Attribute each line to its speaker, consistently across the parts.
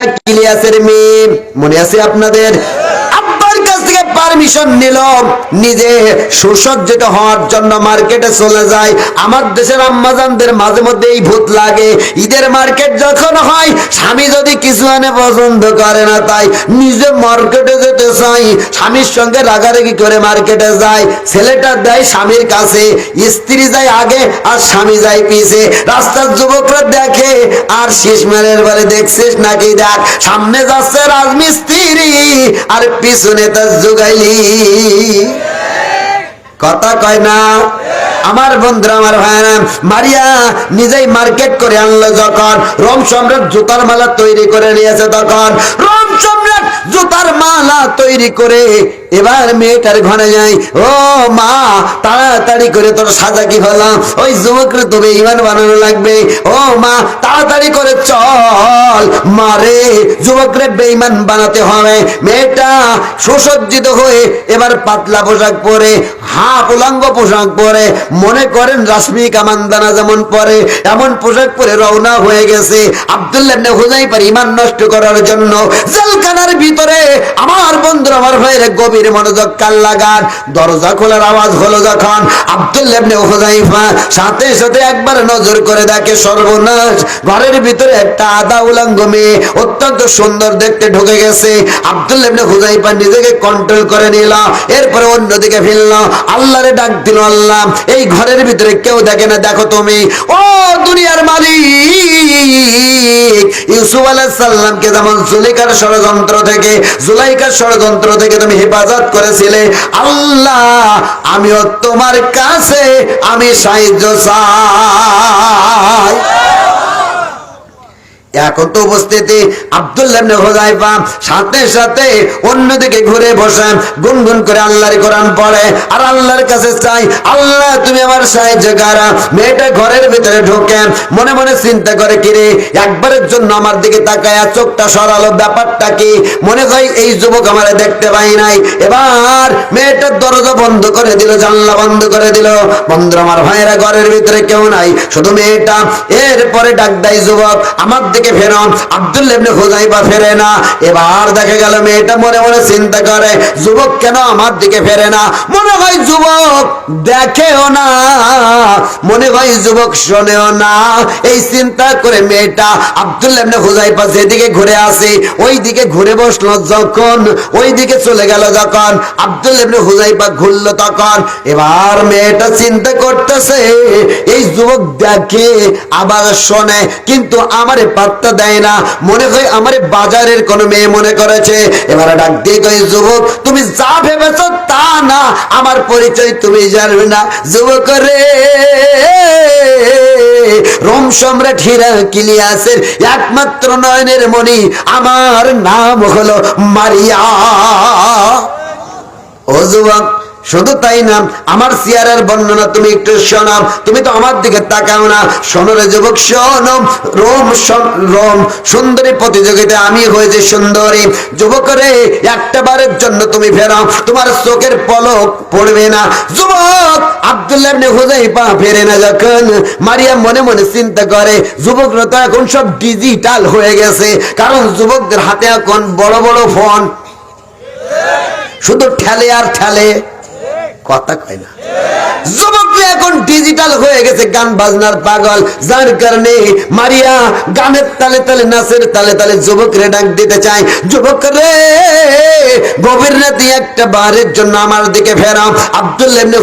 Speaker 1: কিলিয়াসের মেয়ে মনে আছে আপনাদের? পারমিশন নিল নিজে সুসজ্জিত হওয়ার জন্য মার্কেটে চলে যায় আমার দেশের আম্মাজানদের মাঝে মধ্যে এই ভূত লাগে। ঈদের মার্কেট যখন হয়, স্বামী যদি কিছু আনে পছন্দ করে না তাই নিজে মার্কেটে যেতে চাই। স্বামীর সঙ্গে রাগারাগি করে মার্কেটে যায় ছেলেটা দেয় স্বামীর কাছে, স্ত্রী যায় আগে আর স্বামী যায় পিছে। রাস্তার যুবকরা দেখে, আর শেষ মেলের বলে, দেখছিস নাকি দেখ, সামনে যাচ্ছে রাজমিস্ত্রি, আর পিছনে তার যুগাইলি কথা কয় না? আমার বন্ধুরা, আমার ভাইরা মারিয়া নিজেই মার্কেট করে আনলো যখন। রোম সম্রাট জুতার মালা তৈরি করে নিয়েছে তখন। রোম সম্রাট জুতার মালা তৈরি করে এবার মেয়েটার ঘরে যাই। ও মা, তাড়াতাড়ি করে তোর সাজা কি হলাম? ওই যুবকরে তবে ইমান বানানো লাগবে। ও মা, তাড়াতাড়ি করে চল। মারে যুবকরে বেইমান বানাতে হবে। মেয়েটা সুসজ্জিত হয়ে এবার পাতলা পোশাক পরে, হাফ উলঙ্গ পোশাক পরে, মনে করেন রাশ্মি কামানদানা যেমন পরে, এমন পোশাক পরে রওনা হয়ে গেছে। আব্দুল্লাহ হুজাইফার ইমান নষ্ট করার জন্য জেলখানার ভিতরে আমার বন্ধুরা আমার ভাইয়ের গভীর মনোযোগ কাল লাগান। দরজা খোলার আওয়াজ হলো যখন আব্দুল্লাহ হুজাইফা সাথে সাথে একবার নজর করে দেখে সর্বনাশ। ঘরের ভিতরে একটা আদা উলঙ্গ মেয়ে অত্যন্ত সুন্দর দেখতে ঢুকে গেছে। আব্দুল্লাহ হুজাইফা নিজেকে কন্ট্রোল করে নিল, এরপরে অন্যদিকে ফেলল আল্লাহরে ডাক দিল, আল্লাহ, এই ঘরের ভিতরে কেউ দেখে না, দেখো তুমি। ও দুনিয়ার মালিক! ইউসুফ আলাহ সাল্লামকে যেমন জুলিকার ষড়যন্ত্র থেকে, জুলাইকার ষড়যন্ত্র থেকে তুমি হেফাজত করেছিলে, আল্লাহ, আমিও তোমার কাছে আমি সাহায্য চাই। এখন তো উপস্থিতি আব্দুল্লাহ চোখটা সরালো, ব্যাপারটা কি? মনে হয় এই যুবক আমারে দেখতে পাই নাই। এবার মেয়েটার দরজা বন্ধ করে দিল, জানলা বন্ধ করে দিল। বন্ধু আমার ভাইয়েরা ঘরের ভিতরে কেউ নাই, শুধু মেয়েটা। এরপরে ডাক দেয় যুবক, আমার দিকে ফেরো আব্দুল্লাহ ইবনে ফেরে না। এবার দেখা গেল মেয়েটা মনে মনে চিন্তা করে, যুবক কেন আমার দিকে ফেরে না? মনে হয় যুবক দেখেও না। মনে হয় যুবক শোনেও না। এই চিন্তা করে মেয়েটা আব্দুল্লাহ ইবনে যেদিকে ঘুরে আসে ওই দিকে ঘুরে বসল যখন ওই দিকে চলে গেল যখন। আব্দুল্লাহ ইবনে ঘুরলো তখন। এবার মেয়েটা চিন্তা করতেছে, এই যুবক দেখে, আবার শোনে, কিন্তু আমারে পাত্তা দেয় না। মনে হয় আমারে বাজারের কোনো মেয়ে মনে করেছে। এবারে ডাক দিয়ে কই যুবক, তুমি যা ভেবেছো তা না। আমার পরিচয় তুমি জানবে না। যুবক রে, রোম সম্রাট হীরা কিলিয়াসের একমাত্র নয়নের মণি, আমার নাম হলো মারিয়া। ও যুবক শুধু তাই না, আমার চেয়ারের বর্ণনা তুমি একটু শোনাও তুমি তো আমার দিকে তাকাও না। শোনো রে যুবক, শোনো। রোম রোম, সুন্দরী প্রতিযোগিতায় আমি হয়েছি সুন্দরী। যুবক রে, একটা বারের জন্য তুমি ফেরাও তোমার চোখের পলক পড়বে না। যুবক আব্দুল্লাহ হুযাইফা ফেরে না যখন? মারিয়াম মনে মনে চিন্তা করে, যুবকরা তো এখন সব ডিজিটাল হয়ে গেছে। কারণ যুবকদের হাতে এখন বড় বড় ফোন। শুধু ঠেলে আর ঠেলে। কথা কয় না। এখন ডিজিটাল হয়ে গেছে, গান বাজনার পাগল, যার কারণে মারিয়া গানের তালে তালে, নাচের তালে তালে ডাক দিতে যুবক রে গভীর রাতে একটা বারের জন্য আমার দিকে ফেরাও। আব্দুল এমনি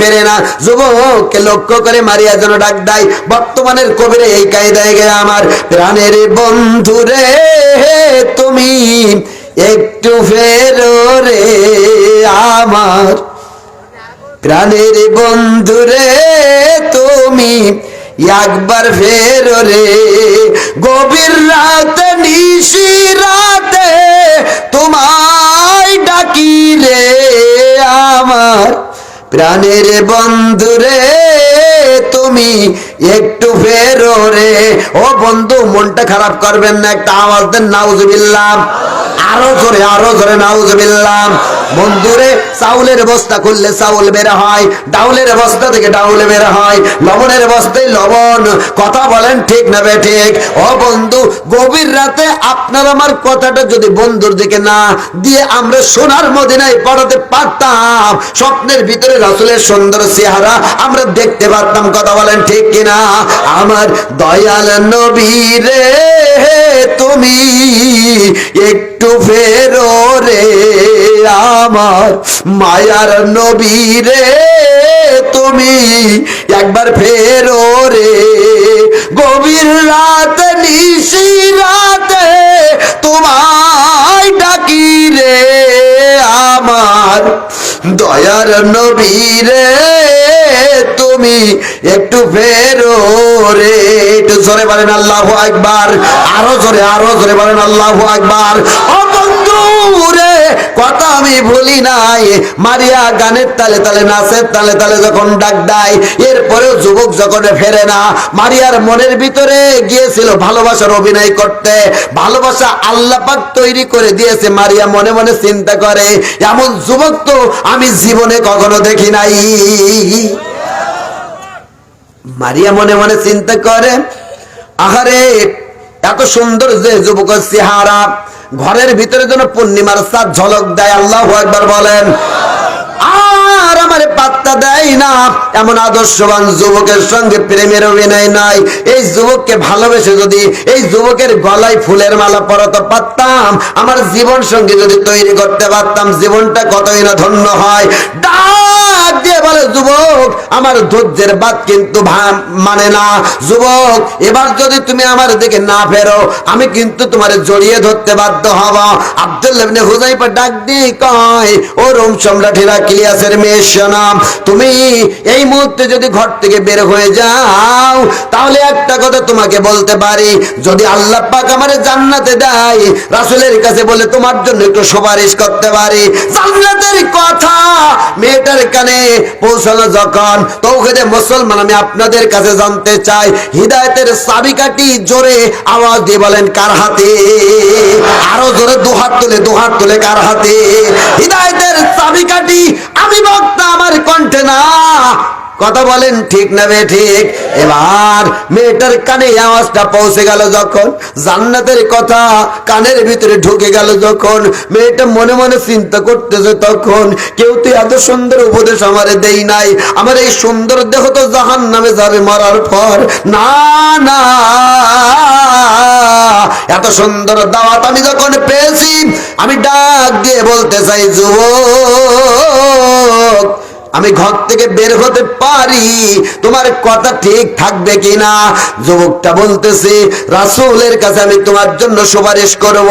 Speaker 1: ফেরে না। লক্ষ্য করে মারিয়া যেন ডাক দেয়। বর্তমানের কবিরে এই কায়দায় গে আমার প্রাণের বন্ধু রে, তুমি একটু ফেরো রে, আমার প্রাণের বন্ধুরে তুমি, একবার ফেরো রে। গভীর রাত, নিশি রাতে তোমায় ডাকি রে আমার। প্রাণের বন্ধুরে তুমি, একটু ফেরো রে। ও বন্ধু, মনটা খারাপ করবেন না, একটা আওয়াজ দেন, নাউজুবিল্লাহ। আরও জোরে আরও জোরে, নাউজবিল্লাহ। বন্ধুরে, চাউলের বস্তা খুললে চাউল বের হয়, ডাউলের বস্তা থেকে ডাউল বের হয়, লবণের বস্তায় লবণ, কথা বলেন ঠিক না ঠিক? ও বন্ধু, গভীর রাতে আপনার আমার কথাটা যদি বন্ধুর দিকে না দিয়ে আমরা সোনার মদিনায় পড়াতে পারতাম, স্বপ্নের ভিতরে রাসুলের সুন্দর চেহারা আমরা দেখতে পারতাম, কথা বলেন ঠিক কিনা আমার দয়াল নবী রে, তুমি একটু ফেরো রে। আমার মায়ার নবী রে, তুমি একবার ফেরো রে। গভীর রাত, নিশি রাতে তোমায় ডাকি রে আমার দয়ার নবী রে, তুমি একটু ফেরো রে। একটু জোরে বলেন আল্লাহ একবার আরও জোরে আরও জোরে বলেন আল্লাহ একবার ও বন্ধু রে কথা আমি ভুলি নাই। মারিয়া গানের তালে তালে নাচের তালে তালে যখন ডাক দেয়, এরপরেও যুবক যখন ফেরে না, মারিয়ার মনের ভিতরে গিয়েছিল ভালোবাসার অভিনয় করতে। ভালোবাসা আল্লাহ পাক তৈরি করে দিয়েছে, মারিয়া মনে মনে চিন্তা করে, এমন যুবক তো আমি জীবনে কখনো দেখি নাই। মারিয়া মনে মনে চিন্তা করে, আহারে, এত সুন্দর যে যুবকের চেহারা ঘরের ভিতরে যেন পূর্ণিমার সাত ঝলক দেয় আল্লাহ একবার বলেন। আর আমারে পাত্তা দেয় না। এমন আদর্শবান যুবকের সঙ্গে প্রেমের অভিনয় নাই। এই যুবককে ভালোবেসে যদি এই যুবকের গলায় ফুলের মালা পরাতে পারতাম, আমার জীবন সঙ্গে যদি তৈরি করতে পারতাম, জীবনটা কতই না ধন্য হয়। ডাক দিয়ে বলে, যুবক, আমার ধৈর্যের বাদ কিন্তু মানে না। যুবক, এবার যদি তুমি আমার দিকে না ফেরো, আমি কিন্তু তোমার জড়িয়ে ধরতে বাধ্য হব। আব্দুল হুজাইফা ডাক দিয়ে কয়, ও রোম সম্রাট হিরাক্লিয়াসের মেয়ে শোনাম তুমি এই মুহূর্তে যদি ঘর থেকে বের হয়ে যাও, তাহলে একটা কথা তোমাকে বলতে পারি। যদি আল্লাহ পাক আমারে জান্নাতে দেয়, রাসূলের কাছে বলে তোমার জন্য একটু সুপারিশ করতে পারি। জান্নাতের কথা মেয়েটার কানে পৌঁছানো যখন তৌহিদে মুসলমান, আমি আপনাদের কাছে জানতে চাই, হিদায়তের চাবিকাঠি জোরে আওয়াজ দিয়ে বলেন, কার হাতে? আরও জোরে দুহাত তুলে দুহাত তুলে, কার হাতে? হিদায়তের চাবিকাঠি, আমি বক্তা, আমার কণ্ঠে না। কথা বলেন ঠিক না ঠিক? এবার মেয়েটার কানে আওয়াজটা পৌঁছে গেল যখন, জান্নাতের কথা কানের ভিতরে ঢুকে গেল যখন, মেয়েটা মনে মনে চিন্তা করতেছে তখন, কেউ তো এত সুন্দর উপদেশ আমারে দেই নাই। আমার এই সুন্দর দেহ তো জাহান নামে যাবে মরার পর। না না। এত সুন্দর দাওয়াত আমি যখন পেয়েছি আমি ডাক দিয়ে বলতে চাই যুবক আমি ঘর থেকে বের হতে পারি। তোমার কথা ঠিক থাকবে কিনা? যুবকটা বলতেছে, রাসূলের কাছে আমি তোমার জন্য সুপারিশ করব।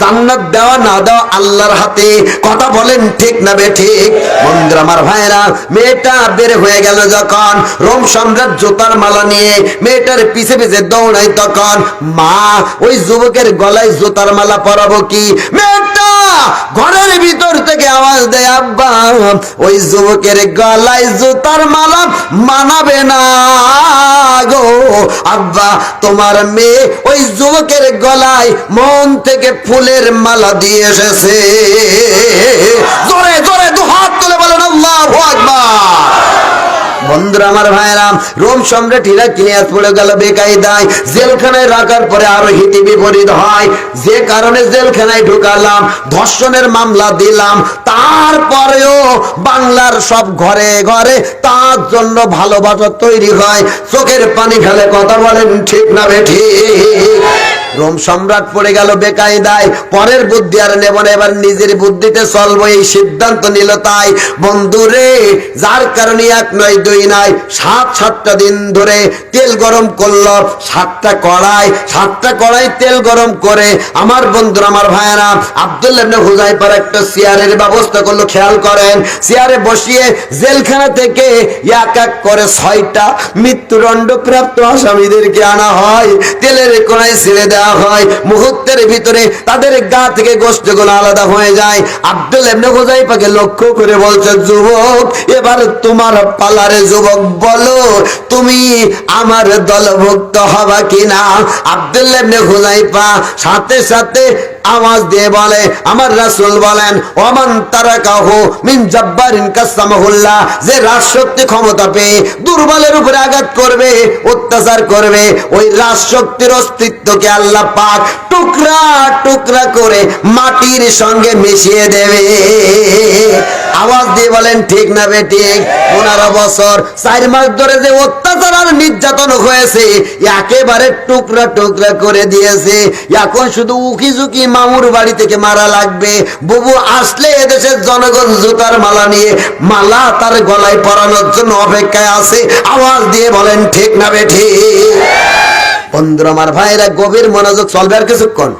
Speaker 1: জান্নাত দেওয়া না দেওয়া আল্লাহর হাতে। কথা বলেন ঠিক না বে ঠিক? বন্ধুরা, আমার ভাইরা মেয়েটা বের হয়ে গেল যখন রোম সম্রাট জোতার মালা নিয়ে মেয়েটার পিছে পিছে দৌড়াই তখন মা, ওই যুবকের গলায় জোতার মালা পরাবো কি? মেয়েটা ঘরের ভিতর থেকে আওয়াজ দেয়, আব্বা, ওই যুবকের গলায় জুতার মালা মানাবে না গো। আব্বা, তোমার মেয়ে ওই যুবকের গলায় মন থেকে ফুলের মালা দিয়ে এসেছে। জোরে জোরে, দু হাত তুলে বলেন, আল্লাহু আকবার। বন্ধুরা আমার ভাইরা রোম সম্রাট হিরাক্লিয়াস পড়ে গেল বেকায়দায়। জেলখানায় রাখার পরে আরও হিতি বিপরীত হয়। যে কারণে জেলখানায় ঢুকালাম, ধর্ষণের মামলা দিলাম। তারপরেও বাংলার সব ঘরে ঘরে তার জন্য ভালোবাসা তৈরি হয়। চোখের পানি ফেলে কথা বলেন ঠিক না বেঠি রোম সম্রাট পড়ে গেল বেকায়দায়। পরের বুদ্ধি আর নেব না, এবার নিজের বুদ্ধিতে চলবো, এই সিদ্ধান্ত নিল তাই। বন্ধুরে যার কারণে এক নয়, দুই নয়, সাত, সাতটা দিন ধরে তেল গরম করল, সাতটা কড়াই সাতটা কড়াই তেল গরম করে আমার বন্ধু আমার ভাইয়েরা আব্দুল্লাহ ইবনে হুজাইফার একটা চেয়ারের ব্যবস্থা করল, খেয়াল করেন। চেয়ারে বসিয়ে জেলখানা থেকে এক এক করে ছয়টা মৃত্যুদণ্ড প্রাপ্ত আসামিদেরকে আনা হয়। তেলের কোনায় ছেড়ে দেওয়া হয়, মুহূর্তের ভিতরে তাদের গা থেকে গোষ্ঠগুলো আলাদা হয়ে যায়। আব্দুল এমনি হোজাইফাকে লক্ষ্য করে বলছে যুবক, এবার তোমার পালারে যুবক বলো, তুমি আমার দলভুক্ত হবা কিনা? আব্দুল এমনি হোজাইফা সাথে সাথে আওয়াজ দিয়ে বলে, আমার রাসুল বলেন অমান তারা কাহু মিন জব্বারিন কাসামাহুল্লাহ, যে রাজশক্তি ক্ষমতা পেয়ে দুর্বলের উপরে আঘাত করবে, অত্যাচার করবে, ওই রাজশক্তির অস্তিত্বকে আল্লাহ পাক টুকরা টুকরা করে মাটির সঙ্গে মিশিয়ে দেবে। আওয়াজ দিয়ে বলেন, ঠিক না বে ঠিক। পনেরো বছর, চার মাস ধরে যে অত্যাচার আর নির্যাতন হয়েছে, একেবারে টুকরা টুকরা করে দিয়েছে। এখন শুধু উকি ঝুঁকি মামুর বাড়ি থেকে মারা লাগবে। বুবু আসলে এদেশের জনগণ জুতার মালা নিয়ে মালা তার গলায় পরানোর জন্য অপেক্ষায় আছে। আওয়াজ দিয়ে বলেন, ঠিক না বে ঠিক। বন্ধুরা, আমার ভাইরা গভীর মনোযোগ, চলবে আর কিছুক্ষণ।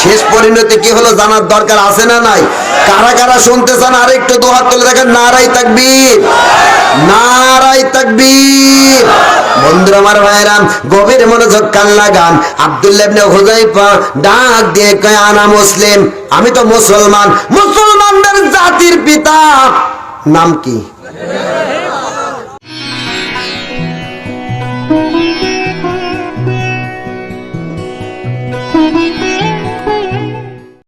Speaker 1: শেষ পরিণতি কি হলো জানার দরকার আছে না নাই? কারা কারা শুনতে চান আর একটু দোহাত তুলে দেখেন নারাই তাকবীর। নারাই তাকবীর। বন্ধুরা আমার ভাইরা গভীর মনোযোগ, কান লাগান। আব্দুল্লাহ ইবনে হুযাইফা ডাক দিয়ে কয়, আনা মুসলিম, আমি তো মুসলমান। মুসলমানদের জাতির পিতা নাম কি?